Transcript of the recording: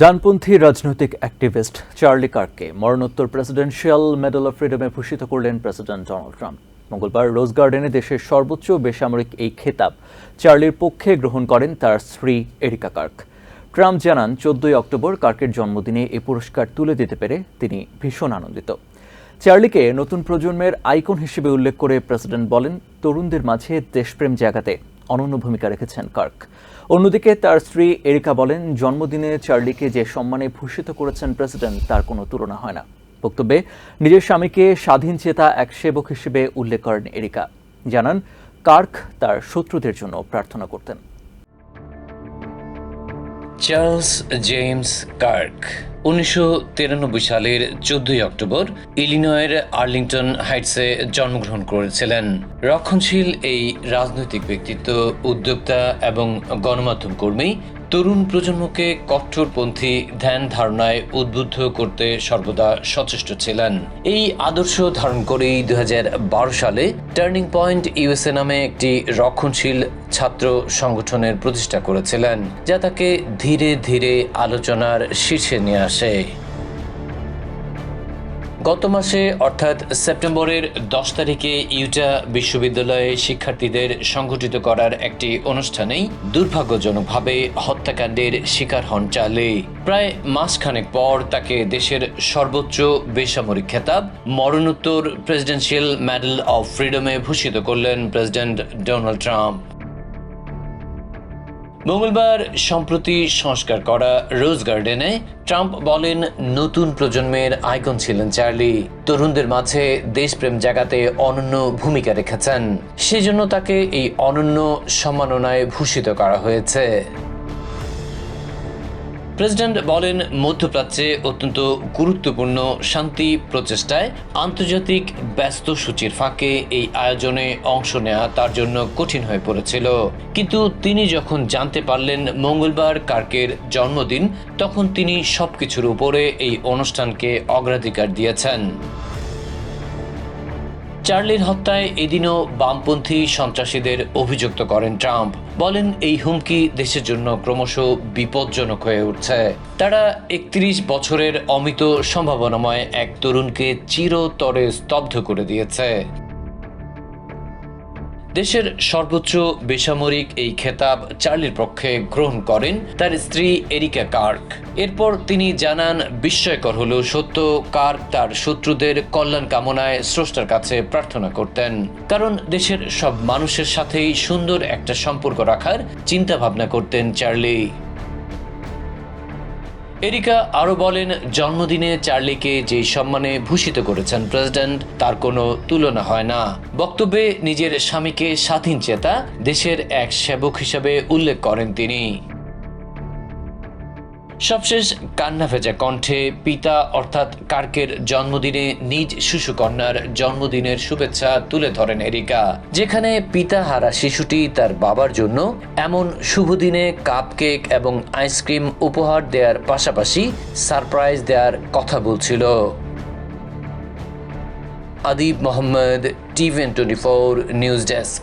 ডানপন্থী রাজনৈতিক activist Charlie কার্ককে মরণোত্তর প্রেসিডেন্সিয়াল মেডেল অফ ফ্রিডমে ভূষিত করলেন প্রেসিডেন্ট ডোনাল্ড ট্রাম্প। মঙ্গলবার রোজ গার্ডেনে দেশের সর্বোচ্চ বেসামরিক এই খেতাব চার্লির পক্ষে গ্রহণ করেন তার স্ত্রী এরিকা কার্ক। ট্রাম্প জানান, চোদ্দই অক্টোবর কার্কের জন্মদিনে এই পুরস্কার তুলে দিতে পেরে তিনি ভীষণ আনন্দিত। চার্লিকে নতুন প্রজন্মের আইকন হিসেবে উল্লেখ করে প্রেসিডেন্ট বলেন, তরুণদের মাঝে দেশপ্রেম জাগাতে অনন্য ভূমিকা রেখেছেন কার্ক। অন্যদিকে তার স্ত্রী এরিকা বলেন, জন্মদিনে চার্লিকে যে সম্মানে ভূষিত করেছেন প্রেসিডেন্ট, তার কোনো তুলনা হয় না। বক্তব্যে, নিজের স্বামীকে স্বাধীন চেতা এক সেবক হিসেবে উল্লেখ করেন এরিকা। জানান, কার্ক তার শত্রুদের জন্য প্রার্থনা করতেন। Charles James Kirk. উনিশশো তিরানব্বই সালের চোদ্দই অক্টোবর ইলিনয়ের আর্লিংটন হাইটসে জন্মগ্রহণ করেছিলেন। রক্ষণশীল এই রাজনৈতিক ব্যক্তিত্ব, উদ্যোক্তা এবং গণমাধ্যম কর্মী তরুণ প্রজন্মকে কট্টরপন্থী ধ্যান ধারণায় উদ্বুদ্ধ করতে সর্বদা সচেষ্ট ছিলেন। এই আদর্শ ধারণ করেই দু হাজার বারো সালে টার্নিং পয়েন্ট ইউএসএ নামে একটি রক্ষণশীল ছাত্র সংগঠনের প্রতিষ্ঠা করেছিলেন, যা তাকে ধীরে ধীরে আলোচনার শীর্ষে নিয়ে আসে। গত মাসে, অর্থাৎ সেপ্টেম্বরের দশ তারিখে ইউটা বিশ্ববিদ্যালয়ে শিক্ষার্থীদের সংগঠিত করার একটি অনুষ্ঠানেই দুর্ভাগ্যজনকভাবে হত্যাকাণ্ডের শিকার হন চার্লি। প্রায় মাসখানেক পর তাকে দেশের সর্বোচ্চ বেসামরিক খেতাব, মরণোত্তর প্রেসিডেন্সিয়াল মেডেল অফ ফ্রিডমে ভূষিত করলেন প্রেসিডেন্ট ডোনাল্ড ট্রাম্প। মঙ্গলবার, সম্প্রতি সংস্কার করা রোজ গার্ডেনে ট্রাম্প বলেন, নতুন প্রজন্মের আইকন ছিলেন চার্লি। তরুণদের মাঝে দেশপ্রেম জাগাতে অনন্য ভূমিকা রেখেছেন। সেজন্য তাকে এই অনন্য সম্মাননায় ভূষিত করা হয়েছে। প্রেসিডেন্ট বলেন, মধ্যপ্রাচ্যে অত্যন্ত গুরুত্বপূর্ণ শান্তি প্রচেষ্টায় আন্তর্জাতিক ব্যস্ত সূচির ফাঁকে এই আয়োজনে অংশ নেওয়া তার জন্য কঠিন হয়ে পড়েছিল। কিন্তু তিনি যখন জানতে পারলেন মঙ্গলবার কার্কের জন্মদিন, তখন তিনি সবকিছুর উপরে এই অনুষ্ঠানকে অগ্রাধিকার দিয়েছেন। চার্লির হত্যায় এদিনও বামপন্থী সন্ত্রাসীদের অভিযুক্ত করেন ট্রাম্প। বলেন, এই হুমকি দেশের জন্য ক্রমশ বিপজ্জনক হয়ে উঠছে। তারা একত্রিশ বছরের অমিত সম্ভাবনাময় এক তরুণকে চিরতরে স্তব্ধ করে দিয়েছে। দেশের সর্বোচ্চ বেসামরিক এই খেতাব চার্লির পক্ষে গ্রহণ করেন তার স্ত্রী এরিকা কার্ক। এরপর তিনি জানান, বিস্ময়কর হলেও সত্য, কার্ক তার শত্রুদের কল্যাণ কামনায় স্রষ্টার কাছে প্রার্থনা করতেন। কারণ দেশের সব মানুষের সাথেই সুন্দর একটা সম্পর্ক রাখার চিন্তা ভাবনা করতেন চার্লি। এরিকা আরও বলেন, জন্মদিনে চার্লিকে যে সম্মানে ভূষিত করেছেন প্রেসিডেন্ট, তার কোনো তুলনা হয় না। বক্তব্যে নিজের স্বামীকে স্বাধীন চেতা দেশের এক সেবক হিসেবে উল্লেখ করেন তিনি। সবশেষ কান্না ভেজা কণ্ঠে পিতা অর্থাৎ কার্কের জন্মদিনে নিজ শিশুকন্যার জন্মদিনের শুভেচ্ছা তুলে ধরেন এরিকা। যেখানে পিতা হারা শিশুটি তার বাবার জন্য এমন শুভ দিনে কাপ কেক এবং আইসক্রিম উপহার দেওয়ার পাশাপাশি সারপ্রাইজ দেওয়ার কথা বলছিল। Adib Mohammad TVN twenty four news desk.